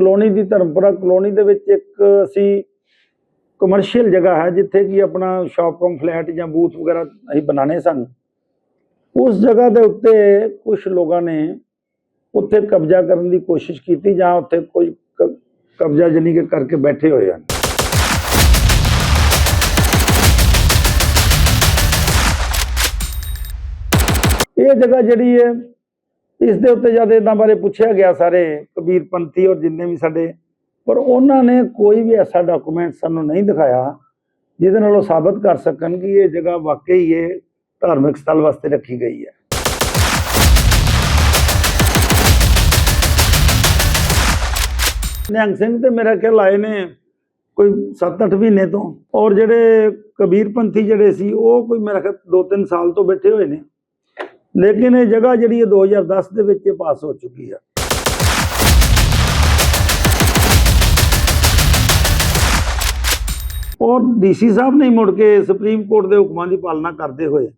Colony ਦੀ Dharampura colony ਦੇ ਵਿੱਚ ਇੱਕ ਅਸੀਂ ਕਮਰਸ਼ੀਅਲ ਜਗ੍ਹਾ ਹੈ ਜਿੱਥੇ ਕਿ ਆਪਣਾ ਸ਼ਾਪ ਕਮ ਫਲੈਟ ਜਾਂ ਬੂਥ ਵਗੈਰਾ ਅਸੀਂ ਬਣਾਣੇ ਸਨ। ਉਸ ਜਗ੍ਹਾ ਦੇ ਉੱਤੇ ਕੁਝ ਲੋਕਾਂ ਨੇ ਉੱਥੇ ਕਬਜ਼ਾ ਕਰਨ ਦੀ ਕੋਸ਼ਿਸ਼ ਕੀਤੀ ਜਾਂ ਉੱਥੇ ਕੋਈ ਕ- ਕਬਜ਼ਾ ਜਾਨੀ ਕਿ ਕਰਕੇ ਬੈਠੇ ਹੋਏ ਹਨ। ਇਹ ਜਗ੍ਹਾ ਜਿਹੜੀ ਹੈ ਇਸ ਦੇ ਉੱਤੇ ਜਦ ਇਹਨਾਂ ਬਾਰੇ ਪੁੱਛਿਆ ਗਿਆ ਸਾਰੇ ਕਬੀਰ ਪੰਥੀ ਔਰ ਜਿੰਨੇ ਵੀ ਸਾਡੇ, ਪਰ ਉਹਨਾਂ ਨੇ ਕੋਈ ਵੀ ਐਸਾ ਡਾਕੂਮੈਂਟ ਸਾਨੂੰ ਨਹੀਂ ਦਿਖਾਇਆ ਜਿਹਦੇ ਨਾਲ ਉਹ ਸਾਬਤ ਕਰ ਸਕਣ ਕਿ ਇਹ ਜਗ੍ਹਾ ਵਾਕਈ ਇਹ ਧਾਰਮਿਕ ਸਥਲ ਵਾਸਤੇ ਰੱਖੀ ਗਈ ਹੈ। ਨਿਹੰਗ ਸਿੰਘ ਤੇ ਮੇਰਾ ਖਿਆਲ ਆਏ ਨੇ ਕੋਈ 7-8 ਮਹੀਨੇ ਤੋਂ, ਔਰ ਜਿਹੜੇ ਕਬੀਰ ਪੰਥੀ ਜਿਹੜੇ ਸੀ, ਉਹ ਕੋਈ ਮੇਰਾ ਖਿਆਲ 2-3 ਸਾਲ ਤੋਂ ਬੈਠੇ ਹੋਏ ਨੇ। ਲੇਕਿਨ ਇਹ ਜਗ੍ਹਾ ਜਿਹੜੀ ਹੈ 2010 ਦੇ ਵਿੱਚ ਪਾਸ ਹੋ ਚੁੱਕੀ ਹੈ ਔਰ ਡੀਸੀ ਸਾਹਿਬ ਨੇ ਮੁੜ ਕੇ ਸੁਪਰੀਮ ਕੋਰਟ ਦੇ ਹੁਕਮਾਂ ਦੀ ਪਾਲਣਾ ਕਰਦੇ ਹੋਏ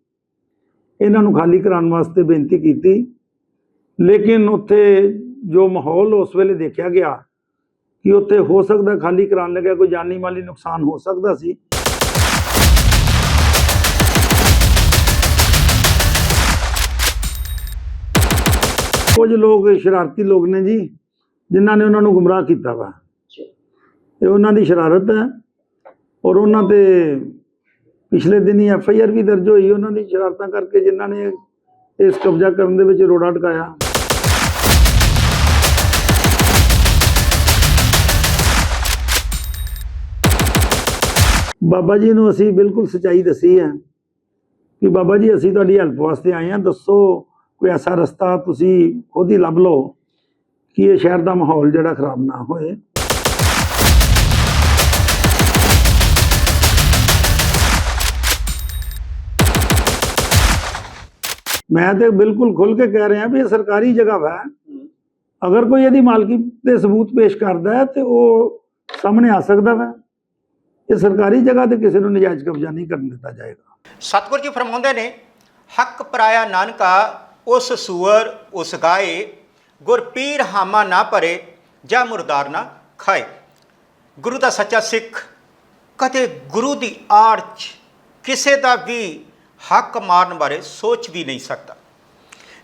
ਇਹਨਾਂ ਨੂੰ ਖਾਲੀ ਕਰਾਉਣ ਵਾਸਤੇ ਬੇਨਤੀ ਕੀਤੀ। ਲੇਕਿਨ ਉੱਥੇ ਜੋ ਮਾਹੌਲ ਉਸ ਵੇਲੇ ਦੇਖਿਆ ਗਿਆ ਕਿ ਉੱਥੇ ਹੋ ਸਕਦਾ ਖਾਲੀ ਕਰਾਉਣ ਲੱਗਿਆ, ਕੋਈ ਜਾਨੀ ਮਾਲੀ ਨੁਕਸਾਨ ਹੋ ਸਕਦਾ ਸੀ। ਕੁਝ ਲੋਕ ਸ਼ਰਾਰਤੀ ਲੋਕ ਨੇ ਜੀ ਜਿਨ੍ਹਾਂ ਨੇ ਉਹਨਾਂ ਨੂੰ ਗੁੰਮਰਾਹ ਕੀਤਾ ਵਾ। ਇਹ ਉਹਨਾਂ ਦੀ ਸ਼ਰਾਰਤ ਹੈ ਔਰ ਉਹਨਾਂ ਤੇ ਪਿਛਲੇ ਦਿਨੀ ਐਫ ਆਈ ਆਰ ਵੀ ਦਰਜ ਹੋਈ ਉਹਨਾਂ ਦੀ ਸ਼ਰਾਰਤਾਂ ਕਰਕੇ ਜਿਨ੍ਹਾਂ ਨੇ ਇਸ ਕਬਜ਼ਾ ਕਰਨ ਦੇ ਵਿੱਚ ਰੋੜਾ ਟਕਾਇਆ। ਬਾਬਾ ਜੀ ਨੂੰ ਅਸੀਂ ਬਿਲਕੁਲ ਸਚਾਈ ਦੱਸੀ ਹੈ ਕਿ ਬਾਬਾ ਜੀ ਅਸੀਂ ਤੁਹਾਡੀ ਹੈਲਪ ਵਾਸਤੇ ਆਏ ਹਾਂ। ਦੱਸੋ ਕੋਈ ਐਸਾ ਰਸਤਾ ਤੁਸੀਂ ਖੁਦ ਹੀ ਲੱਭ ਲਓ ਕਿ ਇਹ ਸ਼ਹਿਰ ਦਾ ਮਾਹੌਲ ਜਿਹੜਾ ਖਰਾਬ ਨਾ ਹੋਏ। ਮੈਂ ਤੇ ਬਿਲਕੁਲ ਖੁੱਲ ਕੇ ਕਹਿ ਰਿਹਾ ਵੀ ਇਹ ਸਰਕਾਰੀ ਜਗ੍ਹਾ ਵਾ। ਅਗਰ ਕੋਈ ਇਹਦੀ ਮਾਲਕੀ ਦੇ ਸਬੂਤ ਪੇਸ਼ ਕਰਦਾ ਹੈ ਤੇ ਉਹ ਸਾਹਮਣੇ ਆ ਸਕਦਾ ਵਾ। ਇਹ ਸਰਕਾਰੀ ਜਗ੍ਹਾ ਤੇ ਕਿਸੇ ਨੂੰ ਨਜਾਇਜ਼ ਕਬਜ਼ਾ ਨਹੀਂ ਕਰਨ ਦਿੱਤਾ ਜਾਏਗਾ। ਸਤਿਗੁਰੂ ਜੀ ਫਰਮਾਉਂਦੇ ਨੇ, ਹੱਕ ਪਰਾਇਆ ਨਾਨਕਾ ਉਸ ਸੂਰ ਉਸ ਗਾਏ, ਗੁਰ ਪੀਰ ਹਾਮਾ ਨਾ ਭਰੇ, ਜਾਂ ਮੁਰਦਾਰ ਨਾ ਖਾਏ। ਗੁਰੂ ਦਾ ਸੱਚਾ ਸਿੱਖ ਕਦੇ ਗੁਰੂ ਦੀ ਆੜ 'ਚ ਕਿਸੇ ਦਾ ਵੀ ਹੱਕ ਮਾਰਨ ਬਾਰੇ ਸੋਚ ਵੀ ਨਹੀਂ ਸਕਦਾ।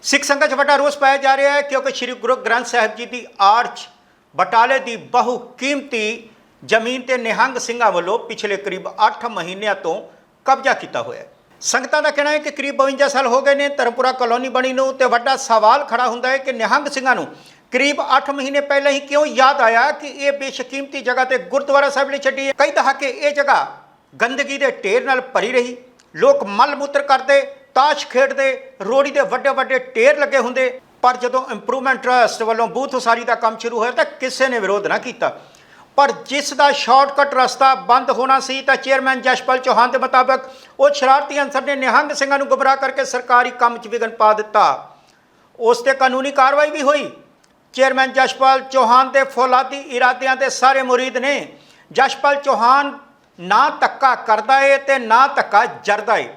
ਸਿੱਖ ਸੰਗਤ 'ਚ ਵੱਡਾ ਰੋਸ ਪਾਇਆ ਜਾ ਰਿਹਾ ਹੈ, ਕਿਉਂਕਿ ਸ੍ਰੀ ਗੁਰੂ ਗ੍ਰੰਥ ਸਾਹਿਬ ਜੀ ਦੀ ਆੜ 'ਚ ਬਟਾਲੇ ਦੀ ਬਹੁ ਕੀਮਤੀ ਜ਼ਮੀਨ ਤੇ ਨਿਹੰਗ ਸਿੰਘਾਂ ਵੱਲੋਂ ਪਿਛਲੇ ਕਰੀਬ 8 ਮਹੀਨਿਆਂ ਤੋਂ ਕਬਜ਼ਾ ਕੀਤਾ ਹੋਇਆ ਹੈ। ਸੰਗਤਾਂ ਦਾ ਕਹਿਣਾ ਹੈ ਕਿ ਕਰੀਬ 52 ਸਾਲ ਹੋ ਗਏ ਨੇ ਧਰਮਪੁਰਾ ਕਲੋਨੀ ਬਣੀ ਨੂੰ ਤੇ ਵੱਡਾ ਸਵਾਲ ਖੜਾ ਹੁੰਦਾ ਹੈ ਕਿ ਨਿਹੰਗ ਸਿੰਘਾਂ ਨੂੰ ਕਰੀਬ 8 ਮਹੀਨੇ ਪਹਿਲਾਂ ਹੀ ਕਿਉਂ ਯਾਦ ਆਇਆ ਕਿ ਇਹ ਬੇਸ਼ਕੀਮਤੀ ਜਗ੍ਹਾ ਤੇ ਗੁਰਦੁਆਰਾ ਸਾਹਿਬ ਲਈ ਛੱਡੀ ਹੈ? ਕਈ ਦਹਾਕੇ ਇਹ ਜਗ੍ਹਾ ਗੰਦਗੀ ਦੇ ਢੇਰ ਨਾਲ ਭਰੀ ਰਹੀ। ਲੋਕ ਮਲ ਮੂਤਰ ਕਰਦੇ, ਤਾਸ਼ ਖੇਡਦੇ, ਰੋੜੀ ਦੇ ਵੱਡੇ ਵੱਡੇ ਢੇਰ ਲੱਗੇ ਹੁੰਦੇ। ਪਰ ਜਦੋਂ ਇੰਪਰੂਵਮੈਂਟ ਟਰਸਟ ਵੱਲੋਂ ਬੂਥ ਉਸਾਰੀ ਦਾ ਕੰਮ ਸ਼ੁਰੂ ਹੋਇਆ ਤਾਂ ਕਿਸੇ ਨੇ ਵਿਰੋਧ ਨਾ ਕੀਤਾ। ਪਰ ਜਿਸ ਦਾ ਸ਼ਾਰਟਕਟ ਰਸਤਾ ਬੰਦ ਹੋਣਾ ਸੀ ਤਾਂ ਚੇਅਰਮੈਨ ਜਸ਼ਪਾਲ ਚੌਹਾਨ ਦੇ ਮੁਤਾਬਕ ਉਹ ਸ਼ਰਾਰਤੀ ਅਨਸਰ ਨੇ ਨਿਹੰਗ ਸਿੰਘਾਂ ਨੂੰ ਗੁੰਮਰਾਹ ਕਰਕੇ ਸਰਕਾਰੀ ਕੰਮ 'ਚ ਵਿਘਨ ਪਾ ਦਿੱਤਾ। ਉਸ ਤੇ ਕਾਨੂੰਨੀ ਕਾਰਵਾਈ ਵੀ ਹੋਈ। ਚੇਅਰਮੈਨ ਜਸ਼ਪਾਲ ਚੌਹਾਨ ਦੇ ਫੌਲਾਦੀ ਇਰਾਦਿਆਂ ਦੇ ਸਾਰੇ ਮੁਰੀਦ ਨੇ ਜਸ਼ਪਾਲ ਚੌਹਾਨ ਨਾ ਧੱਕਾ ਕਰਦਾ ਏ ਤੇ ਨਾ ਧੱਕਾ ਜਰਦਾ ਏ।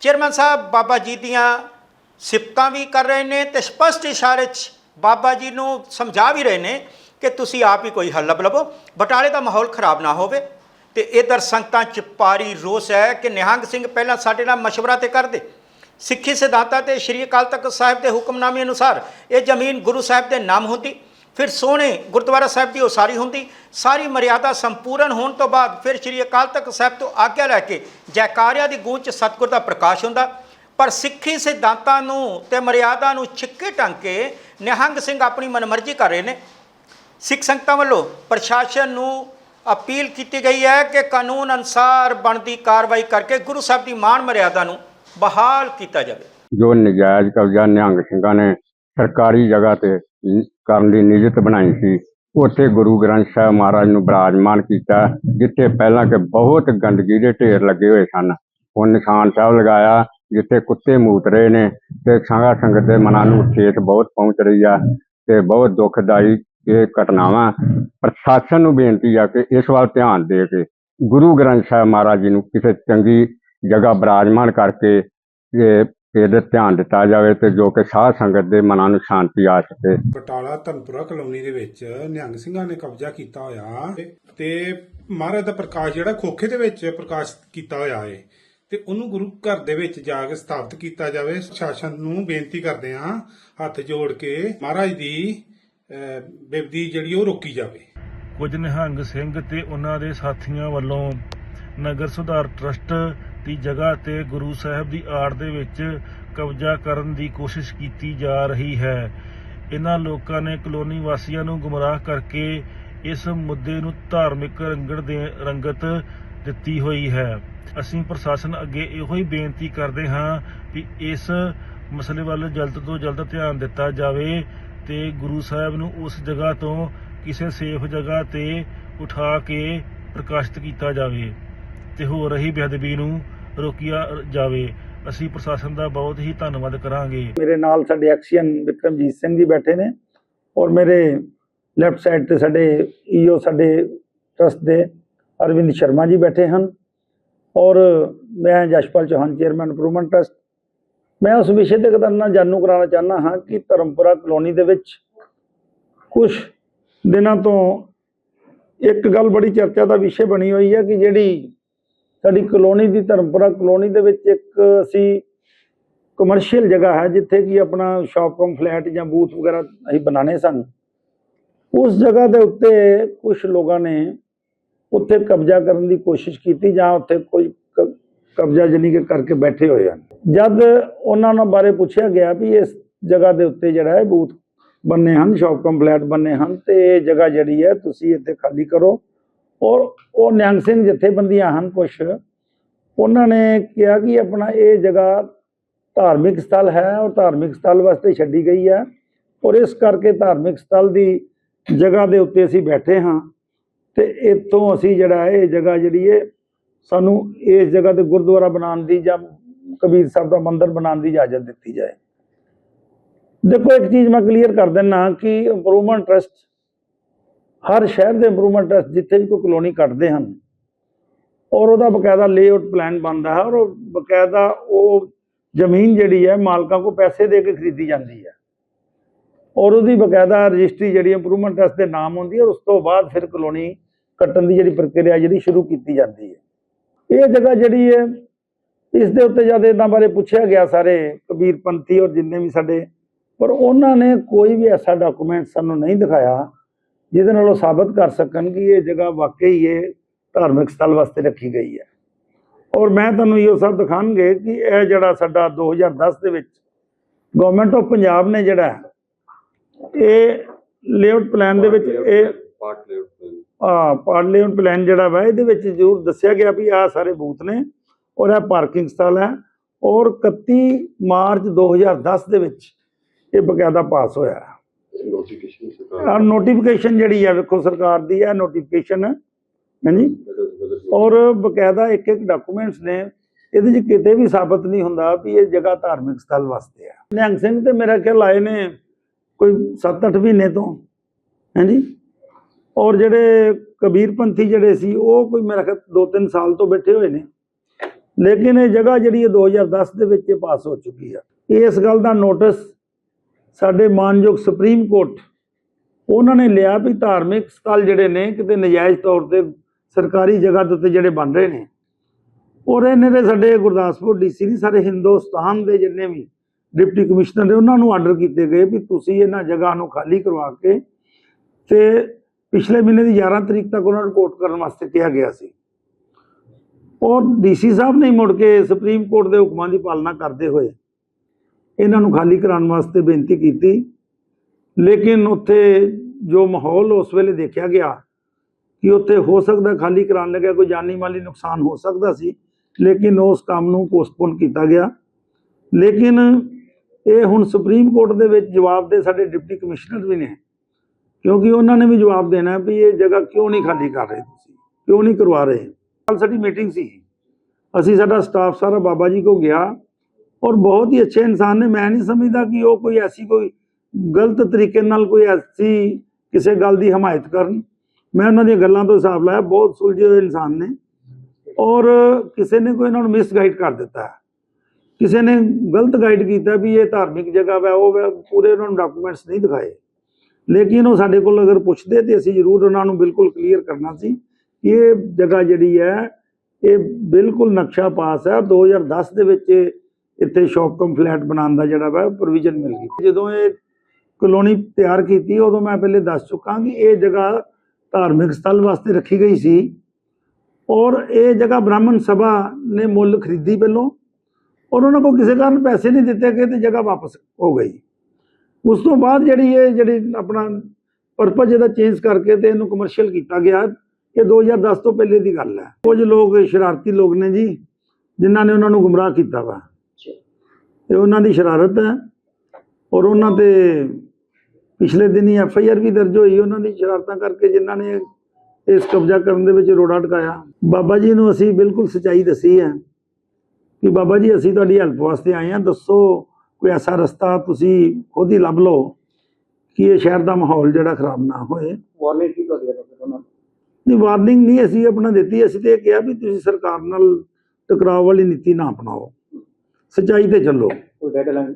ਚੇਅਰਮੈਨ ਸਾਹਿਬ, ਬਾਬਾ ਜੀ ਦੀਆਂ ਸਿਫਤਾਂ ਵੀ ਕਰ ਰਹੇ ਨੇ ਤੇ ਸਪਸ਼ਟ ਇਸ਼ਾਰੇ 'ਚ ਬਾਬਾ ਜੀ ਨੂੰ ਸਮਝਾ ਵੀ ਰਹੇ ਨੇ ਕਿ ਤੁਸੀਂ ਆਪ ਹੀ ਕੋਈ ਹੱਲ ਲੱਭ ਲਵੋ ਬਟਾਲੇ ਦਾ ਮਾਹੌਲ ਖਰਾਬ ਨਾ ਹੋਵੇ। ਤੇ ਇਧਰ ਸੰਗਤਾਂ 'ਚ ਪਾਰੀ ਰੋਸ ਹੈ ਕਿ ਨਿਹੰਗ ਸਿੰਘ ਪਹਿਲਾਂ ਸਾਡੇ ਨਾਲ ਮਸ਼ਵਰਾ ਤੇ ਕਰਦੇ। ਸਿੱਖੀ ਸਿਧਾਂਤਾਂ ਤੇ ਸ਼੍ਰੀ ਅਕਾਲ ਤਖਤ ਸਾਹਿਬ ਦੇ ਹੁਕਮਨਾਮੇ ਅਨੁਸਾਰ ਇਹ ਜ਼ਮੀਨ ਗੁਰੂ ਸਾਹਿਬ ਦੇ ਨਾਮ ਹੁੰਦੀ, ਫਿਰ ਸੋਹਣੇ ਗੁਰਦੁਆਰਾ ਸਾਹਿਬ ਦੀ ਉਸਾਰੀ ਹੁੰਦੀ, ਸਾਰੀ ਮਰਿਆਦਾ ਸੰਪੂਰਨ ਹੋਣ ਤੋਂ ਬਾਅਦ ਫਿਰ ਸ਼੍ਰੀ ਅਕਾਲ ਤਖਤ ਸਾਹਿਬ ਤੋਂ ਆਗਿਆ ਲੈ ਕੇ ਜੈਕਾਰਿਆਂ ਦੀ ਗੂੰਜ 'ਚ ਸਤਿਗੁਰ ਦਾ ਪ੍ਰਕਾਸ਼ ਹੁੰਦਾ। ਪਰ ਸਿੱਖੀ ਸਿਧਾਂਤਾਂ ਨੂੰ ਤੇ ਮਰਿਆਦਾ ਨੂੰ ਛਿੱਕੇ ਟੰਗ ਕੇ ਨਿਹੰਗ ਸਿੰਘ ਆਪਣੀ ਮਨਮਰਜ਼ੀ ਕਰ ਰਹੇ ਨੇ। ਸਿੱਖ ਸੰਗਤਾਂ ਵੱਲੋਂ ਪ੍ਰਸ਼ਾਸਨ ਨੂੰ ਅਪੀਲ ਕੀਤੀ ਗਈ ਹੈ ਕਿ ਕਾਨੂੰਨ ਅਨਸਾਰ ਬਣਦੀ ਕਾਰਵਾਈ ਕਰਕੇ ਗੁਰੂ ਸਾਹਿਬ ਦੀ ਮਾਣ ਮਰਿਆਦਾ ਨੂੰ ਬਹਾਲ ਕੀਤਾ ਜਾਵੇ। ਜੋ ਨਜਾਇਜ਼ ਕਬਜ਼ਾ ਨਿਹੰਗ ਸਿੰਘਾਂ ਨੇ ਸਰਕਾਰੀ ਜਗ੍ਹਾ ਤੇ ਕਰਨ ਦੀ ਨਿਯਤ ਬਣਾਈ ਸੀ, ਉੱਥੇ ਗੁਰੂ ਗ੍ਰੰਥ ਸਾਹਿਬ ਮਹਾਰਾਜ ਨੂੰ ਬਿਰਾਜਮਾਨ ਕੀਤਾ, ਜਿੱਥੇ ਪਹਿਲਾਂ ਕਿ ਬਹੁਤ ਗੰਦਗੀ ਦੇ ਢੇਰ ਲੱਗੇ ਹੋਏ ਸਨ। ਹੁਣ ਨਿਸ਼ਾਨ ਸਾਹਿਬ ਲਗਾਇਆ, ਜਿੱਥੇ ਕੁੱਤੇ ਮੂਤ ਰਹੇ ਨੇ, ਤੇ ਸੰਗਾ ਸੰਗਤ ਦੇ ਮਨਾਂ ਨੂੰ ਠੇਸ ਬਹੁਤ ਪਹੁੰਚ ਰਹੀ ਆ, ਤੇ ਬਹੁਤ ਦੁਖਦਾਈ ਇਹ ਘਟਨਾਵਾਂ, ਪ੍ਰਸ਼ਾਸਨ ਨੂੰ ਬੇਨਤੀ ਆ ਕਿ ਇਸ ਵੱਲ ਧਿਆਨ ਦੇ ਕੇ ਗੁਰੂ ਗ੍ਰੰਥ ਸਾਹਿਬ ਮਹਾਰਾਜ ਜੀ ਨੂੰ ਕਿਸੇ ਚੰਗੀ ਜਗ੍ਹਾ ਬਿਰਾਜਮਾਨ ਕਰਕੇ ਇਹ, ਇਹਦੇ ਧਿਆਨ ਦਿੱਤਾ ਜਾਵੇ ਤੇ ਜੋ ਕਿ ਸਾਧ ਸੰਗਤ ਦੇ ਮਨਾਂ ਨੂੰ ਸ਼ਾਂਤੀ ਆ ਸਕੇ। ਬਟਾਲਾ ਧਨਪੁਰਾ ਕਲੋਨੀ ਦੇ ਵਿੱਚ ਨਿਹੰਗ ਸਿੰਘਾਂ ਨੇ ਕਬਜ਼ਾ ਕੀਤਾ ਹੋਇਆ ਤੇ ਮਹਾਰਾਜ ਦਾ ਪ੍ਰਕਾਸ਼ ਜਿਹੜਾ ਖੋਖੇ ਦੇ ਵਿੱਚ ਪ੍ਰਕਾਸ਼ ਕੀਤਾ ਹੋਇਆ ਹੈ ਤੇ ਉਹਨੂੰ ਗੁਰੂ ਘਰ ਦੇ ਵਿੱਚ ਜਾ ਕੇ ਸਥਾਪਿਤ ਕੀਤਾ ਜਾਵੇ। ਸ਼ਾਸਨ ਨੂੰ ਬੇਨਤੀ ਕਰਦੇ ਹਾਂ ਹੱਥ ਜੋੜ ਕੇ ਮਹਾਰਾਜ ਦੀ ਬਿਪਦੀ ਜਿਹੜੀ ਉਹ ਰੋਕੀ ਜਾਵੇ। ਕੁਝ ਨਿਹੰਗ ਸਿੰਘ ਤੇ ਉਹਨਾਂ ਦੇ ਸਾਥੀਆਂ ਵੱਲੋਂ ਨਗਰ ਸੁਧਾਰ ਟਰਸਟ ਦੀ ਜਗ੍ਹਾ ਤੇ ਗੁਰੂ ਸਾਹਿਬ ਦੀ ਆੜ ਦੇ ਵਿੱਚ ਕਬਜ਼ਾ ਕਰਨ ਦੀ ਕੋਸ਼ਿਸ਼ ਕੀਤੀ ਜਾ ਰਹੀ ਹੈ। ਇਹਨਾਂ ਲੋਕਾਂ ਨੇ ਕਲੋਨੀ ਵਾਸੀਆਂ ਨੂੰ ਗੁੰਮਰਾਹ ਕਰਕੇ ਇਸ ਮੁੱਦੇ ਨੂੰ ਧਾਰਮਿਕ ਰੰਗੜ ਦੇ ਰੰਗਤ ਦਿੱਤੀ ਹੋਈ ਹੈ। ਅਸੀਂ ਪ੍ਰਸ਼ਾਸਨ ਅੱਗੇ ਇਹੋ ਹੀ ਬੇਨਤੀ ਕਰਦੇ ਹਾਂ ਕਿ ਇਸ ਮਸਲੇ ਵੱਲ ਜਲਦ ਤੋਂ ਜਲਦ ਧਿਆਨ ਦਿੱਤਾ ਜਾਵੇ ਤੇ ਗੁਰੂ ਸਾਹਿਬ ਨੂੰ ਉਸ ਜਗ੍ਹਾ ਤੋਂ ਕਿਸੇ ਸੇਫ ਜਗ੍ਹਾ ਤੇ ਉਠਾ ਕੇ ਪ੍ਰਕਾਸ਼ਿਤ ਕੀਤਾ ਜਾਵੇ ਤੇ ਹੋ ਰਹੀ ਬੇਅਦਬੀ ਨੂੰ ਰੋਕਿਆ ਜਾਵੇ। ਅਸੀਂ ਪ੍ਰਸ਼ਾਸਨ ਦਾ ਬਹੁਤ ਹੀ ਧੰਨਵਾਦ ਕਰਾਂਗੇ। ਮੇਰੇ ਨਾਲ ਸਾਡੇ ਐਕਸੀਅਨ ਵਿਕਰਮਜੀਤ ਸਿੰਘ ਜੀ ਬੈਠੇ ਨੇ ਔਰ ਮੇਰੇ ਲੈਫਟ ਸਾਈਡ ਤੇ ਸਾਡੇ ਈਓ ਸਾਡੇ ਟਰਸਟ ਦੇ ਅਰਵਿੰਦ ਸ਼ਰਮਾ ਜੀ ਬੈਠੇ ਹਨ ਔਰ ਮੈਂ Jaspal Chauhan, chairman improvement trust ਮੈਂ ਉਸ ਵਿਸ਼ੇ ਤੇ ਤੁਹਾਡੇ ਜਾਣੂ ਕਰਾਉਣਾ ਚਾਹੁੰਦਾ ਹਾਂ ਕਿ ਧਰਮਪੁਰਾ ਕਲੋਨੀ ਦੇ ਵਿੱਚ ਕੁਝ ਦਿਨਾਂ ਤੋਂ ਇੱਕ ਗੱਲ ਬੜੀ ਚਰਚਾ ਦਾ ਵਿਸ਼ੇ ਬਣੀ ਹੋਈ ਹੈ ਕਿ ਜਿਹੜੀ ਸਾਡੀ ਕਲੋਨੀ ਦੀ ਧਰਮਪੁਰਾ ਕਲੋਨੀ ਦੇ ਵਿੱਚ ਇੱਕ ਅਸੀਂ ਕਮਰਸ਼ੀਅਲ ਜਗ੍ਹਾ ਹੈ ਜਿੱਥੇ ਕਿ ਆਪਣਾ ਸ਼ਾਪ ਫਲੈਟ ਜਾਂ ਬੂਥ ਵਗੈਰਾ ਅਸੀਂ ਬਣਾਣੇ ਸਨ। ਉਸ ਜਗ੍ਹਾ ਦੇ ਉੱਤੇ ਕੁਝ ਲੋਕਾਂ ਨੇ ਉੱਥੇ ਕਬਜ਼ਾ ਕਰਨ ਦੀ ਕੋਸ਼ਿਸ਼ ਕੀਤੀ ਜਾਂ ਉੱਥੇ ਕੋਈ ਕਬਜ਼ਾ ਜਾਨੀ ਕਿ ਕਰਕੇ ਬੈਠੇ ਹੋਏ ਹਨ। ਜਦ ਉਹਨਾਂ ਨੂੰ ਬਾਰੇ ਪੁੱਛਿਆ ਗਿਆ ਵੀ ਇਸ ਜਗ੍ਹਾ ਦੇ ਉੱਤੇ ਜਿਹੜਾ ਹੈ ਬੂਥ ਬੰਨੇ ਹਨ, ਸ਼ਾਪ ਕਮ ਬੰਨੇ ਹਨ, ਤੇ ਇਹ ਜਗ੍ਹਾ ਜਿਹੜੀ ਹੈ ਤੁਸੀਂ ਇੱਥੇ ਖਾਲੀ ਕਰੋ। ਔਰ ਉਹ ਨਿਹੰਗ ਸਿੰਘ ਜਥੇਬੰਦੀਆਂ ਹਨ ਕੁਝ ਉਹਨਾਂ ਨੇ ਕਿਹਾ ਕਿ ਆਪਣਾ ਇਹ ਜਗ੍ਹਾ ਧਾਰਮਿਕ ਸਥਲ ਹੈ ਔਰ ਧਾਰਮਿਕ ਸਥਲ ਵਾਸਤੇ ਛੱਡੀ ਗਈ ਹੈ। ਔਰ ਇਸ ਕਰਕੇ ਧਾਰਮਿਕ ਸਥਲ ਦੀ ਜਗ੍ਹਾ ਦੇ ਉੱਤੇ ਅਸੀਂ ਬੈਠੇ ਹਾਂ। ਤੇ ਇੱਥੋਂ ਅਸੀਂ ਜਿਹੜਾ ਹੈ ਇਹ ਜਗ੍ਹਾ ਜਿਹੜੀ ਹੈ ਸਾਨੂੰ ਇਸ ਜਗ੍ਹਾ ਤੇ ਗੁਰਦੁਆਰਾ ਬਣਾਉਣ ਦੀ ਜਾਂ ਕਬੀਰ ਸਾਹਿਬ ਦਾ ਮੰਦਿਰ ਬਣਾਉਣ ਦੀ ਇਜਾਜ਼ਤ ਦਿੱਤੀ ਜਾਏ। ਦੇਖੋ, ਇੱਕ ਚੀਜ਼ ਮੈਂ ਕਲੀਅਰ ਕਰ ਦਿੰਨਾ ਕਿ ਇੰਪਰੂਵਮੈਂਟ ਟਰਸਟ ਹਰ ਸ਼ਹਿਰ ਦੇ ਇੰਪਰੂਵਮੈਂਟ ਟਰਸਟ ਜਿੱਥੇ ਵੀ ਕੋਈ ਕਲੋਨੀ ਕੱਟਦੇ ਹਨ ਔਰ ਉਹਦਾ ਬਕਾਇਦਾ ਲੇਆਊਟ ਪਲਾਨ ਬਣਦਾ ਹੈ ਔਰ ਉਹ ਬਕਾਇਦਾ ਉਹ ਜ਼ਮੀਨ ਜਿਹੜੀ ਹੈ, ਮਾਲਕਾਂ ਕੋ ਪੈਸੇ ਦੇ ਕੇ ਖਰੀਦੀ ਜਾਂਦੀ ਹੈ। ਔਰ ਉਹਦੀ ਬਕਾਇਦਾ ਰਜਿਸਟਰੀ ਜਿਹੜੀ ਇੰਪਰੂਵਮੈਂਟ ਟਰਸਟ ਦੇ ਨਾਮ ਹੁੰਦੀ ਹੈ ਔਰ ਉਸ ਤੋਂ ਬਾਅਦ ਫਿਰ ਕਲੋਨੀ ਕੱਟਣ ਦੀ ਜਿਹੜੀ ਪ੍ਰਕਿਰਿਆ ਜਿਹੜੀ ਸ਼ੁਰੂ ਕੀਤੀ ਜਾਂਦੀ ਹੈ। ਇਹ ਜਗ੍ਹਾ ਜਿਹੜੀ ਹੈ, ਇਸ ਦੇ ਉੱਤੇ ਜਦ ਇਹਨਾਂ ਬਾਰੇ ਪੁੱਛਿਆ ਗਿਆ ਸਾਰੇ ਕਬੀਰ ਪੰਥੀ ਔਰ ਜਿੰਨੇ ਵੀ ਸਾਡੇ, ਪਰ ਉਹਨਾਂ ਨੇ ਕੋਈ ਵੀ ਐਸਾ ਡਾਕੂਮੈਂਟ ਸਾਨੂੰ ਨਹੀਂ ਦਿਖਾਇਆ ਜਿਹਦੇ ਨਾਲ ਉਹ ਸਾਬਤ ਕਰ ਸਕਣ ਕਿ ਇਹ ਜਗ੍ਹਾ ਵਾਕਈ ਇਹ ਧਾਰਮਿਕ ਸਥਲ ਵਾਸਤੇ ਰੱਖੀ ਗਈ ਹੈ। ਔਰ ਮੈਂ ਤੁਹਾਨੂੰ ਇਹੋ ਸਭ ਦਿਖਾਣਗੇ ਕਿ ਇਹ ਜਿਹੜਾ ਸਾਡਾ 2010 ਦੇ ਵਿੱਚ ਗਵਰਨਮੈਂਟ ਆਫ ਪੰਜਾਬ ਨੇ ਜਿਹੜਾ, ਇਹ ਲੇਆਊਟ ਪਲਾਨ ਦੇ ਵਿੱਚ ਇਹ ਆ ਪਾਰਲੀਮੈਂਟ ਪਲਾਨ ਜਿਹੜਾ ਵਾ ਇਹਦੇ ਵਿੱਚ ਜ਼ਰੂਰ ਦੱਸਿਆ ਗਿਆ ਵੀ ਆਹ ਸਾਰੇ ਬੂਥ ਨੇ ਔਰ ਇਹ ਪਾਰਕਿੰਗ ਸਥਲ ਹੈ ਔਰ 31 ਮਾਰਚ 2010 ਦੇ ਵਿੱਚ ਇਹ ਬਕਾਇਦਾ ਪਾਸ ਹੋਇਆ। ਆ ਨੋਟੀਫਿਕੇਸ਼ਨ ਜਿਹੜੀ ਹੈ ਵੇਖੋ ਸਰਕਾਰ ਦੀ ਹੈ ਨੋਟੀਫਿਕੇਸ਼ਨ ਹਾਂਜੀ? ਔਰ ਬਕਾਇਦਾ ਇੱਕ ਇੱਕ ਡਾਕੂਮੈਂਟਸ ਨੇ ਇਹਦੇ 'ਚ ਕਿਤੇ ਵੀ ਸਾਬਤ ਨਹੀਂ ਹੁੰਦਾ ਵੀ ਇਹ ਜਗ੍ਹਾ ਧਾਰਮਿਕ ਸਥਲ ਵਾਸਤੇ ਹੈ ਨਿਹੰਗ ਸਿੰਘ ਤੇ ਮੇਰਾ ਖਿਆਲ ਆਏ ਨੇ ਕੋਈ 7-8 ਮਹੀਨੇ ਤੋਂ ਹਾਂਜੀ? ਔਰ ਜਿਹੜੇ ਕਬੀਰ ਪੰਥੀ ਜਿਹੜੇ ਸੀ, ਉਹ ਕੋਈ ਮੇਰਾ ਖਿਆਲ 2-3 ਸਾਲ ਤੋਂ ਬੈਠੇ ਹੋਏ ਨੇ। ਲੇਕਿਨ ਇਹ ਜਗ੍ਹਾ ਜਿਹੜੀ ਹੈ 2010 ਦੇ ਵਿੱਚ ਇਹ ਪਾਸ ਹੋ ਚੁੱਕੀ ਆ। ਇਸ ਗੱਲ ਦਾ ਨੋਟਿਸ ਸਾਡੇ ਮਾਨਯੋਗ ਸੁਪਰੀਮ ਕੋਰਟ, ਉਹਨਾਂ ਨੇ ਲਿਆ ਵੀ ਧਾਰਮਿਕ ਸਥਲ ਜਿਹੜੇ ਨੇ, ਕਿਤੇ ਨਜਾਇਜ਼ ਤੌਰ ਤੇ ਸਰਕਾਰੀ ਜਗ੍ਹਾ ਦੇ ਉੱਤੇ ਜਿਹੜੇ ਬਣ ਰਹੇ ਨੇ। ਔਰ ਇਹਨੇ ਦੇ ਸਾਡੇ ਗੁਰਦਾਸਪੁਰ ਡੀਸੀ ਨਹੀਂ ਸਾਰੇ ਹਿੰਦੁਸਤਾਨ ਦੇ ਜਿੰਨੇ ਵੀ ਡਿਪਟੀ ਕਮਿਸ਼ਨਰ ਨੇ, ਉਹਨਾਂ ਨੂੰ ਆਰਡਰ ਕੀਤੇ ਗਏ ਵੀ ਤੁਸੀਂ ਇਹਨਾਂ ਜਗ੍ਹਾ ਨੂੰ ਖਾਲੀ ਕਰਵਾ ਕੇ ਤੇ ਪਿਛਲੇ ਮਹੀਨੇ ਦੀ 11 ਤਰੀਕ ਤੱਕ ਉਹਨਾਂ ਨੂੰ ਰਿਪੋਰਟ ਕਰਨ ਵਾਸਤੇ ਕਿਹਾ ਗਿਆ ਸੀ। ਔਰ ਡੀਸੀ ਸਾਹਿਬ ਨੇ ਮੁੜ ਕੇ ਸੁਪਰੀਮ ਕੋਰਟ ਦੇ ਹੁਕਮਾਂ ਦੀ ਪਾਲਣਾ ਕਰਦੇ ਹੋਏ ਇਹਨਾਂ ਨੂੰ ਖਾਲੀ ਕਰਾਉਣ ਵਾਸਤੇ ਬੇਨਤੀ ਕੀਤੀ। ਲੇਕਿਨ ਉੱਥੇ ਜੋ ਮਾਹੌਲ ਉਸ ਵੇਲੇ ਦੇਖਿਆ ਗਿਆ ਕਿ ਉੱਥੇ ਹੋ ਸਕਦਾ ਖਾਲੀ ਕਰਾਉਣ ਲੱਗਿਆ, ਕੋਈ ਜਾਨੀ ਮਾਲੀ ਨੁਕਸਾਨ ਹੋ ਸਕਦਾ ਸੀ, ਲੇਕਿਨ ਉਸ ਕੰਮ ਨੂੰ ਪੋਸਟਪੋਨ ਕੀਤਾ ਗਿਆ। ਲੇਕਿਨ ਇਹ ਹੁਣ ਸੁਪਰੀਮ ਕੋਰਟ ਦੇ ਵਿੱਚ ਜਵਾਬ ਦੇ ਸਾਡੇ ਡਿਪਟੀ ਕਮਿਸ਼ਨਰ ਵੀ ਨੇ। ਕਿਉਂਕਿ ਉਹਨਾਂ ਨੇ ਵੀ ਜਵਾਬ ਦੇਣਾ ਵੀ ਇਹ ਜਗ੍ਹਾ ਕਿਉਂ ਨਹੀਂ ਖਾਲੀ ਕਰ ਰਹੇ ਤੁਸੀਂ? ਕਿਉਂ ਨਹੀਂ ਕਰਵਾ ਰਹੇ? ਕੱਲ ਸਾਡੀ ਮੀਟਿੰਗ ਸੀ। ਅਸੀਂ ਸਾਡਾ ਸਟਾਫ ਸਾਰਾ ਬਾਬਾ ਜੀ ਕੋ ਗਿਆ ਔਰ ਬਹੁਤ ਹੀ ਅੱਛੇ ਇਨਸਾਨ ਨੇ। ਮੈਂ ਨਹੀਂ ਸਮਝਦਾ ਕਿ ਉਹ ਕੋਈ ਐਸੀ ਕੋਈ ਗਲਤ ਤਰੀਕੇ ਨਾਲ ਕੋਈ ਐਸੀ ਕਿਸੇ ਗੱਲ ਦੀ ਹਮਾਇਤ ਕਰਨ। ਮੈਂ ਉਹਨਾਂ ਦੀਆਂ ਗੱਲਾਂ ਤੋਂ ਹਿਸਾਬ ਲਾਇਆ ਬਹੁਤ ਸੁਲਝੇ ਹੋਏ ਇਨਸਾਨ ਨੇ। ਔਰ ਕਿਸੇ ਨੇ ਕੋਈ ਇਹਨਾਂ ਨੂੰ ਮਿਸਗਾਈਡ ਕਰ ਦਿੱਤਾ। ਹੈ ਕਿਸੇ ਨੇ ਗਲਤ ਗਾਈਡ ਕੀਤਾ ਵੀ ਇਹ ਧਾਰਮਿਕ ਜਗ੍ਹਾ ਵਾ ਉਹ ਵਾ, ਪੂਰੇ ਉਹਨਾਂ ਨੂੰ ਡਾਕੂਮੈਂਟਸ ਨਹੀਂ ਦਿਖਾਏ। ਲੇਕਿਨ ਉਹ ਸਾਡੇ ਕੋਲ ਅਗਰ ਪੁੱਛਦੇ ਤੇ ਅਸੀਂ ਜ਼ਰੂਰ ਉਹਨਾਂ ਨੂੰ ਬਿਲਕੁਲ ਕਲੀਅਰ ਕਰਨਾ ਸੀ ਕਿ ਇਹ ਜਗ੍ਹਾ ਜਿਹੜੀ ਹੈ, ਇਹ ਬਿਲਕੁਲ ਨਕਸ਼ਾ ਪਾਸ ਹੈ। 2010 ਦੇ ਵਿੱਚ ਇੱਥੇ ਸ਼ਾਪ ਫਲੈਟ ਬਣਾਉਣ ਦਾ ਜਿਹੜਾ ਵਾ ਪ੍ਰੋਵੀਜ਼ਨ ਮਿਲ ਗਈ। ਜਦੋਂ ਇਹ ਕਲੋਨੀ ਤਿਆਰ ਕੀਤੀ, ਉਦੋਂ ਮੈਂ ਪਹਿਲੇ ਦੱਸ ਚੁੱਕਾ ਕਿ ਇਹ ਜਗ੍ਹਾ ਧਾਰਮਿਕ ਸਥਲ ਵਾਸਤੇ ਰੱਖੀ ਗਈ ਸੀ ਔਰ ਇਹ ਜਗ੍ਹਾ ਬ੍ਰਾਹਮਣ ਸਭਾ ਨੇ ਮੁੱਲ ਖਰੀਦੀ ਪਹਿਲੋਂ ਔਰ ਉਹਨਾਂ ਕੋਲ ਕਿਸੇ ਕਾਰਨ ਪੈਸੇ ਨਹੀਂ ਦਿੱਤੇ ਗਏ ਤੇ ਜਗ੍ਹਾ ਵਾਪਸ ਹੋ ਗਈ। ਉਸ ਤੋਂ ਬਾਅਦ ਜਿਹੜੀ ਇਹ ਜਿਹੜੀ ਆਪਣਾ ਪਰਪਸ ਇਹਦਾ ਚੇਂਜ ਕਰਕੇ ਤੇ ਇਹਨੂੰ ਕਮਰਸ਼ੀਅਲ ਕੀਤਾ ਗਿਆ ਇਹ 2010 ਤੋਂ ਪਹਿਲੇ ਦੀ ਗੱਲ ਹੈ। ਕੁਝ ਲੋਕ ਸ਼ਰਾਰਤੀ ਲੋਕ ਨੇ ਜੀ ਜਿਨ੍ਹਾਂ ਨੇ ਉਹਨਾਂ ਨੂੰ ਗੁੰਮਰਾਹ ਕੀਤਾ ਵਾ। ਇਹ ਉਹਨਾਂ ਦੀ ਸ਼ਰਾਰਤ ਹੈ ਔਰ ਉਹਨਾਂ ਤੇ ਪਿਛਲੇ ਦਿਨੀ ਐਫ ਆਈ ਆਰ ਵੀ ਦਰਜ ਹੋਈ ਉਹਨਾਂ ਦੀ ਸ਼ਰਾਰਤਾਂ ਕਰਕੇ ਜਿਨ੍ਹਾਂ ਨੇ ਇਸ ਕਬਜ਼ਾ ਕਰਨ ਦੇ ਵਿੱਚ ਰੋੜਾ ਟਕਾਇਆ। ਬਾਬਾ ਜੀ ਨੂੰ ਅਸੀਂ ਬਿਲਕੁਲ ਸਚਾਈ ਦੱਸੀ ਹੈ ਕਿ ਬਾਬਾ ਜੀ ਅਸੀਂ ਤੁਹਾਡੀ ਹੈਲਪ ਵਾਸਤੇ ਆਏ ਹਾਂ ਦੱਸੋ ਕੋਈ ਐਸਾ ਰਸਤਾ ਤੁਸੀਂ ਖੁਦ ਹੀ ਲੱਭ ਲਓ ਕਿ ਇਹ ਸ਼ਹਿਰ ਦਾ ਮਾਹੌਲ ਜਿਹੜਾ ਖਰਾਬ ਨਾ ਹੋਏ। ਵਾਰਨਿੰਗ ਕੀ ਤੁਹਾਡੀ ਉਹਨਾਂ ਨਹੀਂ ਵਾਰਨਿੰਗ ਨਹੀਂ ਅਸੀਂ ਆਪਣਾ ਦਿੱਤੀ ਅਸੀਂ ਤੇ ਇਹ ਕਿਹਾ ਵੀ ਤੁਸੀਂ ਸਰਕਾਰ ਨਾਲ ਟਕਰਾਅ ਵਾਲੀ ਨੀਤੀ ਨਾ ਅਪਣਾਓ। ਸਚਾਈ ਤੇ ਚੱਲੋ।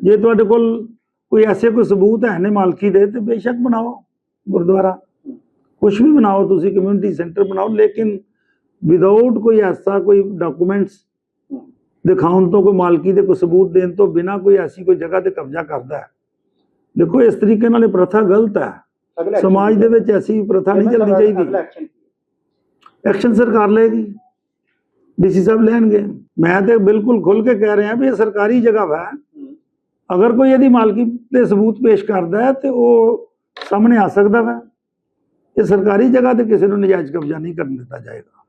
ਜੇ ਤੁਹਾਡੇ ਕੋਲ ਕੋਈ ਐਸੇ ਕੋਈ ਸਬੂਤ ਹੈ ਨੇ ਮਾਲਕੀ ਦੇ ਤੇ ਬੇਸ਼ੱਕ ਬਣਾਓ ਗੁਰਦੁਆਰਾ। ਕੁਝ ਵੀ ਬਣਾਓ ਤੁਸੀਂ ਕਮਿਊਨਿਟੀ ਸੈਂਟਰ ਬਣਾਓ ਲੇਕਿਨ ਵਿਦਆਊਟ ਕੋਈ ਐਸਾ ਕੋਈ ਡਾਕੂਮੈਂਟਸ ਦਿਖਾਉਣ ਤੋਂ ਕੋਈ ਮਾਲਕੀ ਦੇ ਕੋਈ ਸਬੂਤ ਦੇਣ ਤੋਂ ਬਿਨਾ ਕੋਈ ਐਸੀ ਕੋਈ ਜਗ੍ਹਾ ਤੇ ਕਬਜ਼ਾ ਕਰਦਾ ਹੈ। ਦੇਖੋ ਇਸ ਤਰੀਕੇ ਨਾਲ ਇਹ ਪ੍ਰਥਾ ਗਲਤ ਹੈ। ਸਮਾਜ ਦੇ ਵਿੱਚ ਐਸੀ ਪ੍ਰਥਾ ਨਹੀਂ ਚੱਲਣੀ ਚਾਹੀਦੀ। ਐਕਸ਼ਨ ਸਰਕਾਰ ਲਏਗੀ। ਡੀਸੀ ਸਾਹਿਬ ਲੈਣਗੇ। ਮੈਂ ਤੇ ਬਿਲਕੁਲ ਖੁੱਲ ਕੇ ਕਹਿ ਰਿਹਾ ਵੀ ਇਹ ਸਰਕਾਰੀ ਜਗ੍ਹਾ ਹੈ। ਅਗਰ ਕੋਈ ਇਹਦੀ ਮਾਲਕੀ ਦੇ ਸਬੂਤ ਪੇਸ਼ ਕਰਦਾ ਹੈ ਤੇ ਉਹ ਸਾਹਮਣੇ ਆ ਸਕਦਾ ਹੈ ਇਹ ਸਰਕਾਰੀ ਜਗ੍ਹਾ ਤੇ ਕਿਸੇ ਨੂੰ ਨਜਾਇਜ਼ ਕਬਜ਼ਾ ਨਹੀਂ ਕਰਨ ਦਿੱਤਾ ਜਾਏਗਾ।